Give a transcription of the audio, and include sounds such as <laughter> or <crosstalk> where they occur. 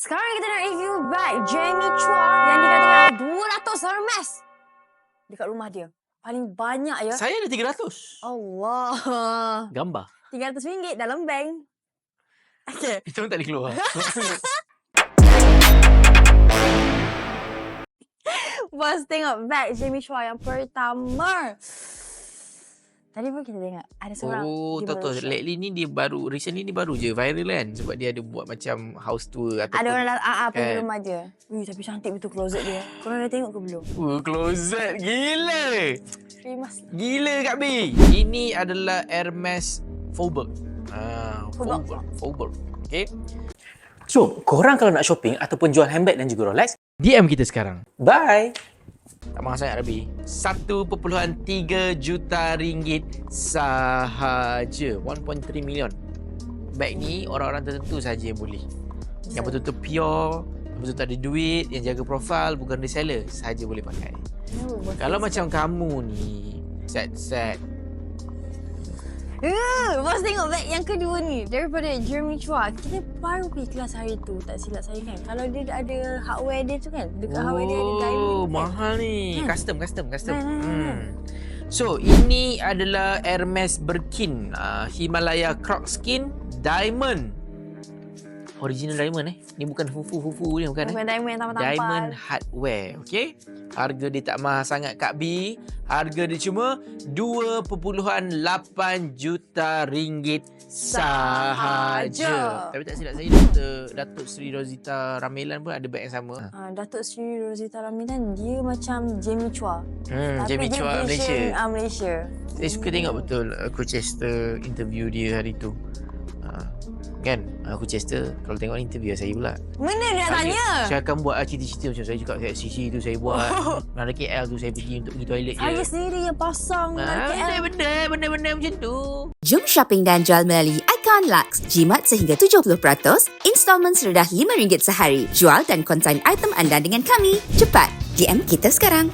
Sekarang kita nak review bag Jamie Chua yang dikatakan 200 Hermes dekat rumah dia. Paling banyak ya. Saya ada 300. Allah. Gambar. RM300 dalam bank. Okay. <laughs> Itu pun tak boleh keluar. Bos tengok bag Jamie Chua yang pertama. Tadi pun kita tengok ada seorang oh, tahu tahu. Lately ni dia baru, recently ni baru je viral kan. Sebab dia ada buat macam house tour ataupun. Ada orang datang ah, ah, pergi kan. rumah dia. Ui, tapi cantik betul closet dia. Korang dah tengok ke belum? Oh, closet. Gila. Rimas. Gila Kak B. Ini adalah Hermes Faubourg. Ah, Faubourg. Faubourg. Okay. So, korang kalau nak shopping ataupun jual handbag dan juga Rolex, DM kita sekarang. bye! Tak mahal sangat Rabi. 1.3 juta ringgit sahaja. 1.3 million. Bag ni orang-orang tertentu sahaja yang boleh. Yang betul-betul pure, yang betul-betul ada duit, yang jaga profil, bukan reseller, sahaja boleh pakai. Oh, Kalau macam kamu ni, set-set, Uh, bos tengok bag yang kedua ni daripada Jeremy Chua. Kita baru pergi kelas hari tu, tak silap saya kan. Kalau dia ada hardware dia tu kan, dekat hardware dia ada diamond. Oh, kan? mahal ni. Kan? Custom, custom, custom. Kan, kan, kan. Hmm. So, ini adalah Hermes Birkin uh, Himalaya Croc Skin Diamond. Original diamond eh. Ni bukan fufu-fufu ni bukan eh. Diamond yang tampal-tampal. Diamond hardware, okay? Harga dia tak mahal sangat Kak B. Harga dia cuma 2.8 juta ringgit sahaja. Sahaja. Tapi tak silap saya Dr. Datuk Seri Rosita Ramelan pun ada bag yang sama. Ah, Datuk Seri Rosita Ramidan dia macam Jamie Chua. Hmm, Tapi Jamie dia Chua Malaysia. version, ah, Malaysia. Saya suka tengok betul uh, Chester interview dia hari tu. Uh, kan? Coach Chester kalau tengok ni interview saya pula. Mana dia nak tanya? Saya akan buat uh, cerita-cerita macam saya cakap kat CC tu saya buat. <laughs> Nara KL tu saya pergi untuk pergi toilet je. Saya sendiri yang pasang Ah, uh, KL. benda-benda, benda-benda macam tu. Jom shopping dan jual melalui Icon Lux. Jimat sehingga 70%, installment serendah RM5 sehari. Jual dan konsign item anda dengan kami. Cepat, DM kita sekarang.